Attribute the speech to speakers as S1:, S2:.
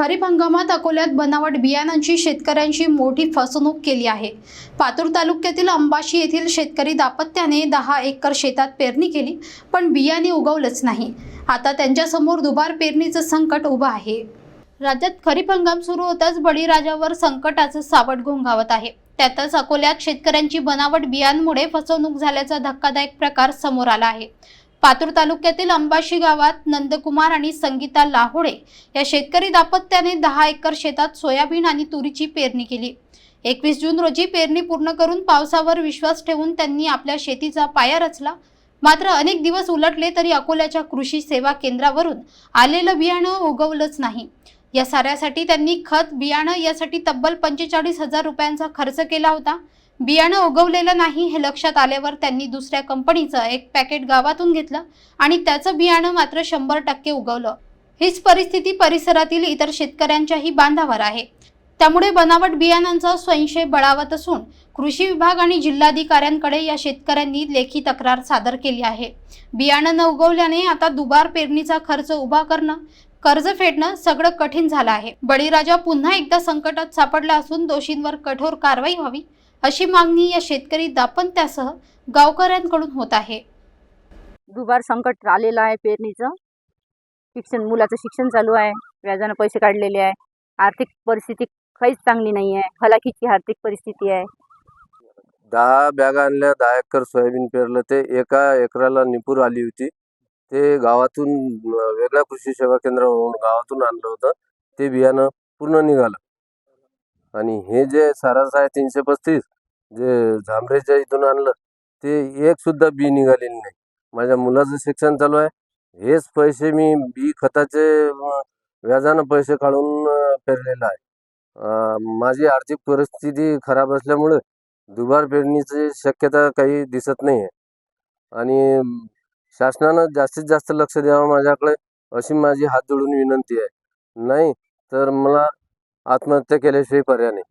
S1: खरीप हंगामात अकोल्यात बनावट बियाणांची शेतकऱ्यांची मोठी फसवणूक केली आहे. पातूर तालुक्यातील अंबाशी येथील शेतकरी दाम्पत्याने दहा एकर शेतात पेरणी केली पण बियाणे उगवलंच नाही. आता त्यांच्यासमोर दुबार पेरणीचं संकट उभं आहे. राज्यात खरीप हंगाम सुरू होताच बळीराजावर संकटाचं सावट घोंघावत आहे. त्यातच अकोल्यात शेतकऱ्यांची बनावट बियांमुळे फसवणूक झाल्याचा धक्कादायक प्रकार समोर आला आहे. पातूर तालुक्यातील अंबाशी गावात नंदकुमार आणि संगीता लाहोडे या शेतकरी दाम्पत्याने दहा एकर शेतात सोयाबीन आणि तुरीची पेरणी केली. एकवीस जून रोजी पेरणी पूर्ण करून पावसावर विश्वास ठेवून त्यांनी आपल्या शेतीचा पाया रचला. मात्र अनेक दिवस उलटले तरी अकोल्याच्या कृषी सेवा केंद्रावरून आलेलं बियाणं उगवलंच नाही. या साऱ्यासाठी त्यांनी खत बियाणं यासाठी तब्बल पंचेचाळीस हजार रुपयांचा खर्च केला होता. बियाणं उगवलेलं नाही हे लक्षात आल्यावर त्यांनी दुसऱ्या कंपनीचं एक पॅकेट गावातून घेतलं आणि त्याचं बियाणं मात्र शंभर टक्के उगवलं. हीच परिस्थिती परिसरातील इतर शेतकऱ्यांच्याही बांधावर आहे. त्यामुळे बनावट बियाणांचा संशय बळावत असून कृषी विभाग आणि जिल्हाधिकाऱ्यांकडे या शेतकऱ्यांनी लेखी तक्रार सादर केली आहे. बियाणं न उगवल्याने आता दुबार पेरणीचा खर्च उभा करणं कर्ज फेडणं सगळं कठीण झालं आहे. बळीराजा पुन्हा एकदा संकटात सापडला असून दोषींवर कठोर कारवाई व्हावी अशी मागणी या शेतकरी दाम्पत्यासह गावकऱ्यांकडून होत आहे.
S2: दुबार संकट आलेलं आहे पेरणीचं. शिक्षण मुलाचं शिक्षण चालू आहे. व्याजानं पैसे काढलेले आहे. आर्थिक परिस्थिती काहीच चांगली नाही आहे. हलाखीची आर्थिक परिस्थिती आहे.
S3: दहा बॅगा आणल्या दहा एकर सोयाबीन पेरलं ते एका एकराला निपूर आली होती. ते गावातून अं, वेगळ्या कृषी सेवा केंद्रावरून गावातून आणलं होतं. ते बियाणं पूर्ण निघालं. आणि हे जे सारास आहे तीनशे पस्तीस जे झांबरेच्या इथून आणलं ते एक सुद्धा बी निघालेली नाही. माझ्या मुलाचं शिक्षण चालू आहे. हेच पैसे मी बी खताचे व्याजानं पैसे काढून पेरलेलं आहे. माझी आर्थिक परिस्थिती खराब असल्यामुळे दुबार पेरणीची शक्यता काही दिसत नाही आहे आणि शासनानं जास्तीत जास्त लक्ष द्यावं माझ्याकडे अशी माझी हात जोडून विनंती आहे. नाही तर मला आत्महत्या केल्याशिवाय पर्याय नाही.